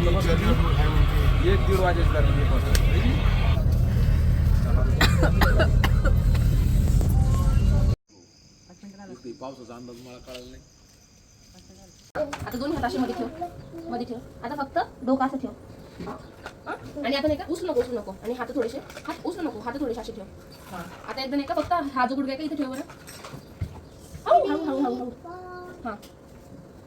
एक दीड वाजेच पावसाचा अंदाज मला कळाला नाही आता दोन्ही हात असे मध्ये ठेव. मध्ये ठेव. आता फक्त डोकं असं ठेव. आणि आता नाही का उचलू नको उचलू नको. आणि हात थोडेसे हात उचलू नको हात थोडेसे असे ठेव. आता एकदा नाही का फक्त हा जो गुडघा का इथे ठेव बरं. हळू हळू हळू हळू हां.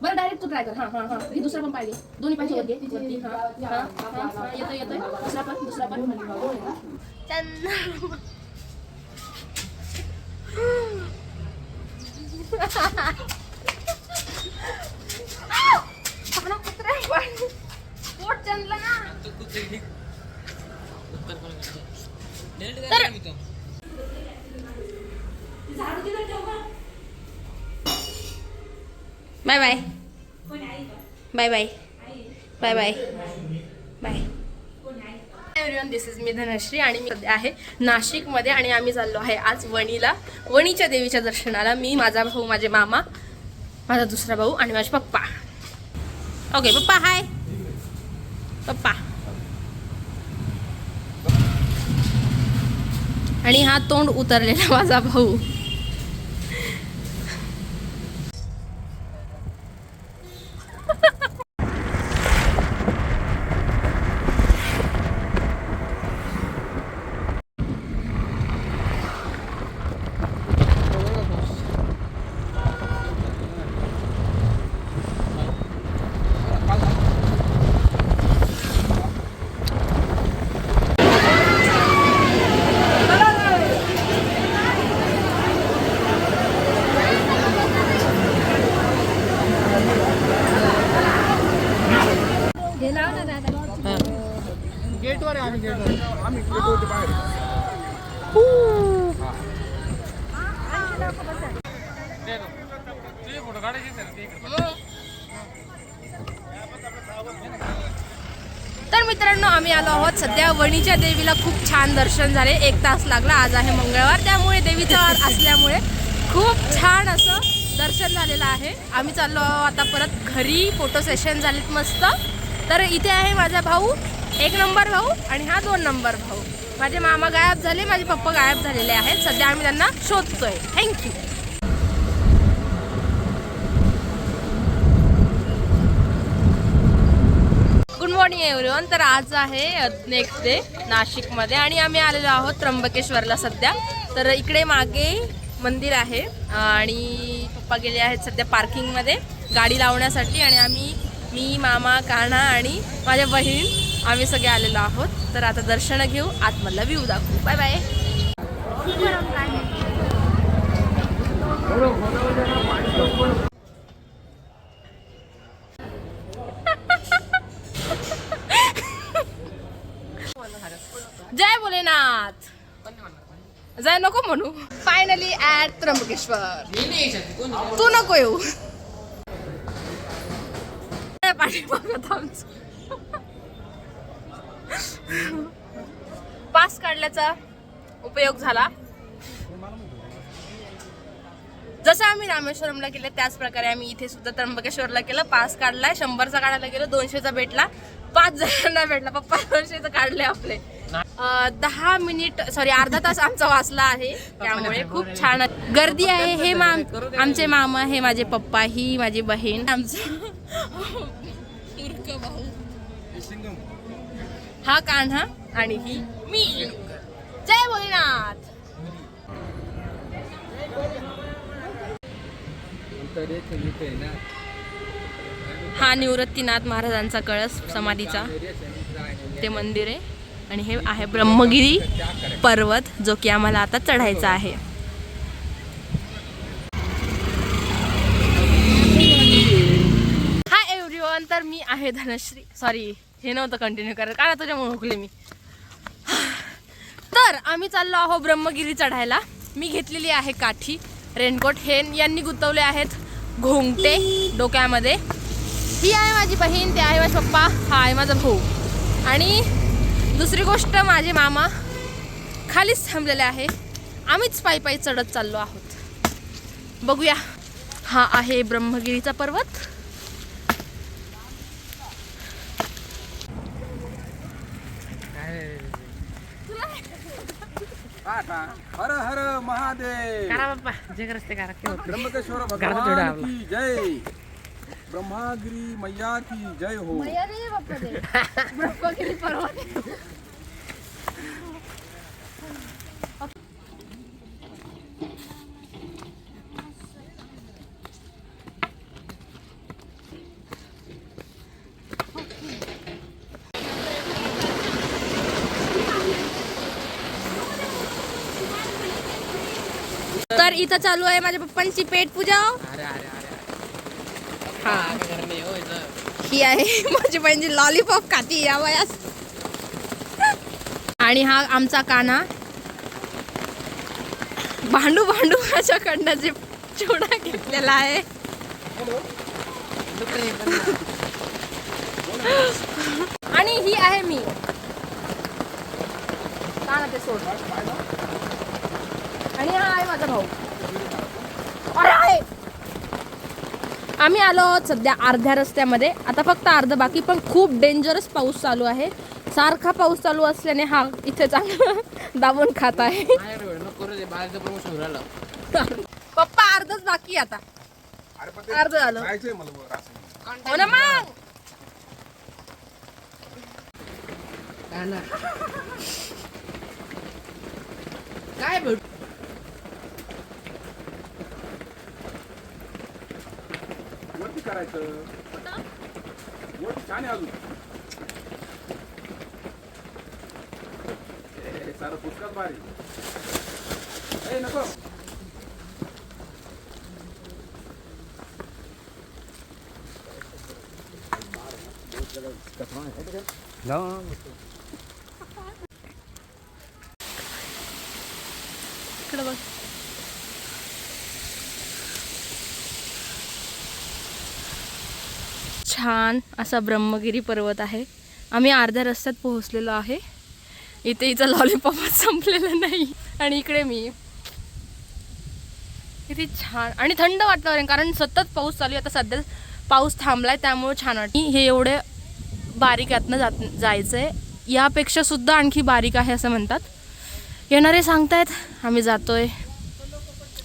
बरं डायरेक्ट तू ट्राय कर. हां हां हां. हे दुसरा पण पाहिजे. दोन्ही पाहिजे वरती. वरती हां हां हां. हां येतोय येतोय. दुसरा पण दुसरा पण. अपना कुत्रा पोट चंदला ना bye bye bye bye bye bye bye everyone this is me Dhanashree आणि मी सध्या आहे नाशिकमध्ये आणि आम्ही चाललो आहे आज वणीला वणीच्या देवीच्या दर्शनाला. मी माझा भाऊ माझे मामा माझा दुसरा भाऊ आणि माझे पप्पा. ओके पप्पा हाय पप्पा. आणि हा तोंड उतरलेला माझा भाऊ गेटवर आहे आम्ही गेटवर आम्ही गेटवरती बाहेर तर मित्रांनो आम्ही आलो आहोत सध्या वणीच्या देवीला खूप छान दर्शन झाले. एक तास लागला आज आहे मंगळवार. त्यामुळे देवीचा वार असल्यामुळे खूप छान असं दर्शन झालेलं आहे. आम्ही चाललो आहोत आता परत घरी. फोटो सेशन झालेत मस्त. तर इथे आहे माझा भाऊ एक नंबर भाऊ आणि हा दोन नंबर भाऊ. माझे मामा गायब झाले माझे पप्पा गायब झालेले आहेत. सध्या आम्ही त्यांना शोधतोय. Thank you good morning everyone तर आज आहे नेक्स्ट डे नाशिकमध्ये. आणि आम्ही आलेलो आहोत त्र्यंबकेश्वरला सध्या. तर इकडे मागे मंदिर आहे. आणि पप्पा गेले आहेत सध्या पार्किंगमध्ये गाडी लावण्यासाठी. आणि आम्ही मी मामा कान्हा आणि माझ्या बहीण आम्ही सगळे आलेलो आहोत. तर आता दर्शनं घेऊ. आतमधला व्ह्यू दाखवू. बाय बाय भोलेनाथ जाय नको म्हणू. Finally at Trimbakeshwar. तू नको येऊ. पाठीमागं थांबच. पास काढल्याचा उपयोग झाला. जसं आम्ही रामेश्वरमला केलं त्याच प्रकारे आम्ही इथे सुद्धा त्र्यंबकेश्वरला केलं पास काढलाय. शंभरचा काढायला गेलो दोनशेचा भेटला. पाच जणांना भेटला. पप्पा दोनशेचा काढले आपले. दहा मिनिट सॉरी अर्धा तास आमचा वाचला आहे. त्यामुळे खूप छान गर्दी आहे हे मा आमचे मामा हे माझे पप्पा ही माझी बहीण आमचा भाऊ. हा कान्हा आणि ही मी. जय भोलेनाथ. हा निवृत्तीनाथ महाराजांचा कळस समाधीचा. ते मंदिर आहे. आणि हे आहे ब्रह्मगिरी पर्वत जो की आम्हाला आता चढायचा आहे. हाय एव्हरीवन तर मी आहे धनश्री. सॉरी हे नव्हतं कंटिन्यू करत. काय तुझ्यामुळे हुकले मी. तर आम्ही चाललो आहो ब्रह्मगिरी चढायला. मी घेतलेली आहे काठी रेनकोट. हे यांनी गुंतवले आहेत घोंगटे डोक्यामध्ये. ही आहे माझी बहीण ते आहे माझे पप्पा हा आहे माझा भाऊ. आणि दुसरी गोष्ट माझे मामा खालीच थांबलेले आहे. आम्हीच पायी पायी चढत चाललो आहोत. बघूया हा आहे ब्रह्मगिरीचा पर्वत. हर हर महादेव. करा बाप्पा भगवान की जय. ब्रह्मागिरी मैया की जय हो। तर इथं चालू आहे माझ्या पप्पांची पेट पूजा हा. ही आहे माझी बहिणी लॉलीपॉप खाती या वयास आणि हा आमचा काना. भांडू भांडू माझ्याकडनं जे चिवडा घेतलेला आहे. आणि ही आहे मी. काना ते सोड. आणि हा आहे माझा भाऊ. अरे आहे! आम्ही आलो आहोत सध्या अर्ध्या रस्त्यामध्ये. आता फक्त अर्ध बाकी पण खूप डेंजरस पाऊस चालू आहे. सारखा पाऊस चालू असल्याने हा इथे चांगला दाबून खात आहे. पप्पा अर्धच बाकी आता. अर्ध झालं हो ना मग. काय भेट करायचं? वरती छान आहे अजून. सारं पुस्तकात भारी. ए नको. इकडं बघ छान असा ब्रह्मगिरी पर्वत आहे. आम्ही अर्ध्या रस्त्यात पोहोचलेलो आहे. इथे इथं लॉलीपॉपच संपलेलं नाही. आणि इकडे मी. किती छान. आणि थंड वातावरण कारण सतत पाऊस चालू आहे. आता सध्या पाऊस थांबलाय त्यामुळे छान वाटते. हे एवढे बारीक यातनं जात जायचं आहे यापेक्षा सुद्धा आणखी बारीक आहे असं म्हणतात. येणारे सांगतायत आम्ही जातोय.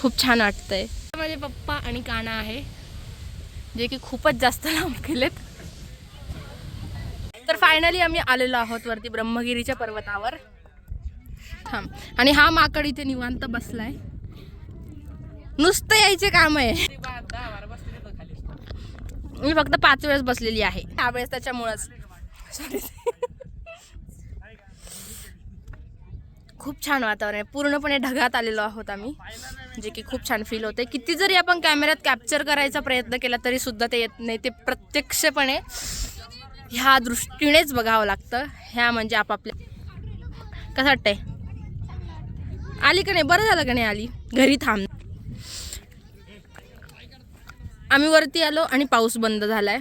खूप छान वाटतंय. माझे पप्पा आणि काना आहे. जे की खूपच जास्त लांब केलेत तर फायनली आम्ही आलेलो आहोत वरती ब्रह्मगिरीच्या पर्वतावर. थांब. आणि हा माकड इथे निवांत बसलाय. नुसतं यायचे काम आहे. मी फक्त पाच वेळेस बसलेली आहे. त्यावेळेस त्याच्यामुळंच. सॉरी खूप छान वातावरण आहे. पूर्णपणे ढगात आलेलो आहोत आम्ही. जे की खूप छान फील होते. किती जरी आपण कॅमेऱ्यात कॅप्चर करायचा प्रयत्न केला तरी सुद्धा ते येत नाही. ते प्रत्यक्षपणे ह्या दृष्टीनेच बघावं लागतं. ह्या म्हणजे आपापल्या कसं वाटतंय? आली का नाही? बरं झालं का नाही आली? घरी थांब. आम्ही वरती आलो आणि पाऊस बंद झालाय.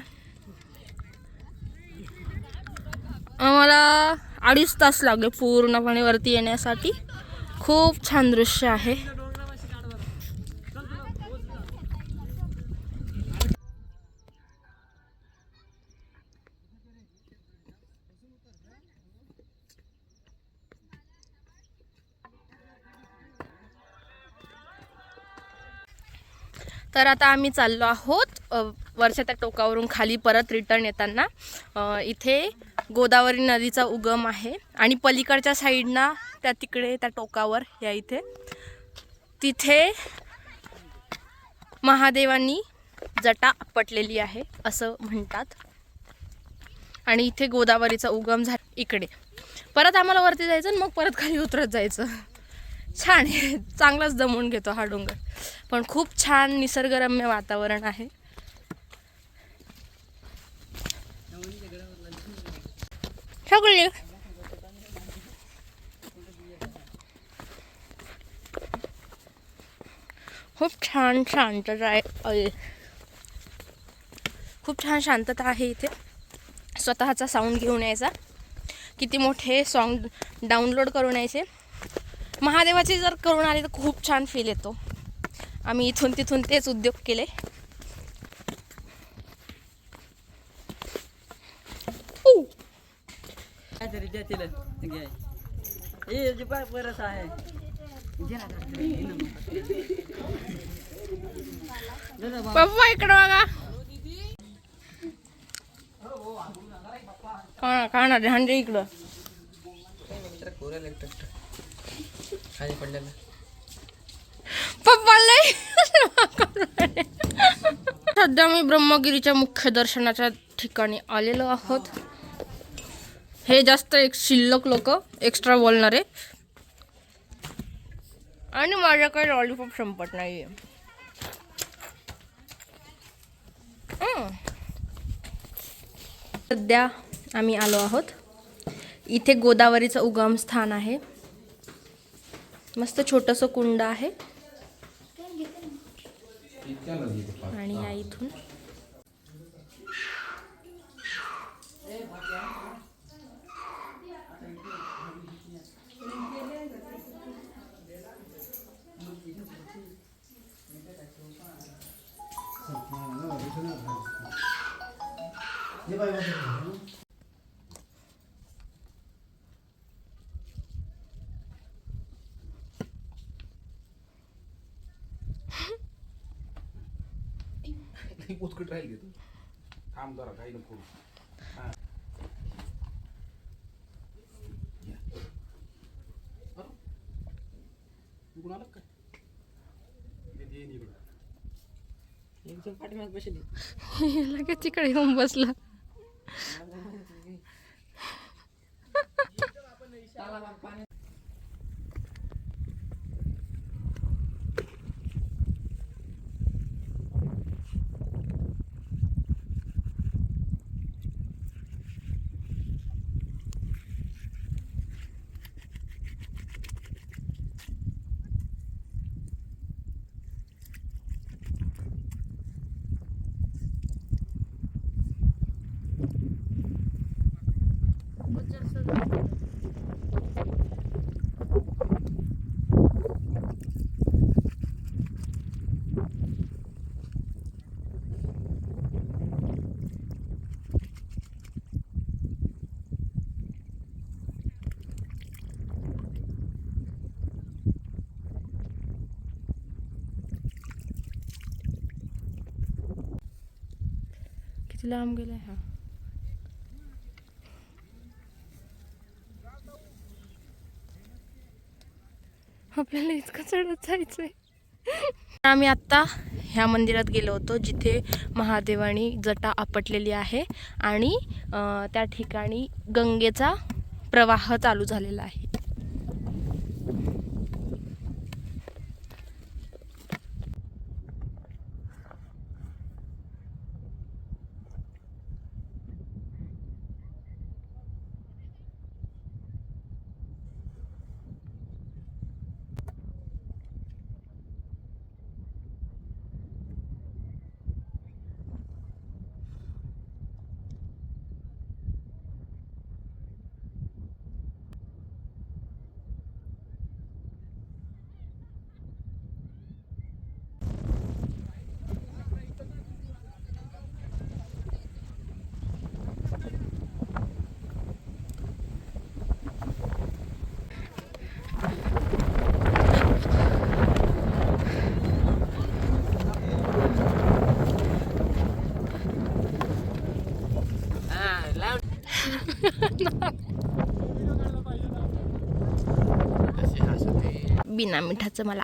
आम्हाला अडीच तास लागले पूर्णपणे वरती येण्यासाठी. खूप छान दृश्य आहे. तर आता आम्ही चाललो आहोत अ, वरच्या त्या टोकावरून खाली परत रिटर्न येताना. इथे गोदावरी नदीचा उगम आहे आणि पलीकडच्या साईडना त्या तिकडे त्या टोकावर या इथे. तिथे महादेवांनी जटा आपटलेली आहे असं म्हणतात. आणि इथे गोदावरीचा उगम झाला इकडे. परत आम्हाला वरती जायचं आणि मग परत खाली उतरत जायचं. छान आहे. चांगलाच जमवून घेतो हा डोंगर. पण खूप छान निसर्गरम्य वातावरण आहे. सगळे खूप छान शांतता आहे. खूप छान शांतता आहे इथे. स्वतःचा साऊंड घेऊन यायचा. किती मोठे सॉन्ग डाउनलोड करून यायचे. महादेवाचे जर करून आले तर खूप छान फील येतो. आम्ही इथून तिथून तेच उद्योग केले. पप्पा इकडं बघा. खाणार हांडे इकडं. खाली पडलेलं. पप्पा सध्या मी ब्रह्मगिरीच्या मुख्य दर्शनाच्या ठिकाणी आलेलो आहोत. हे जास्त एक शिल्लक लोक एक्स्ट्रा बोलणारे आणि माझ्याकडे लॉलीपॉप संपत नाही आहे सध्या आम्ही आलो आहोत. इथे गोदावरीचं उगम स्थान आहे. मस्त छोटंसं कुंड आहे. आणि या इथून. उचकट राहील घेतो थांब जरा काही नको हा. या. अरे, इकडून आलं का काय? ये- ये इकडं. एकदम पाठीमाग बसली लगेच तिकडे येऊन बसला लांब गेलाय हा. आपल्याला इतकं चढत जायचंय. आम्ही आत्ता ह्या मंदिरात गेलो होतो जिथे महादेवानी जटा आपटलेली आहे आणि त्या ठिकाणी गंगेचा प्रवाह चालू झालेला आहे. बिना मिठाचं मला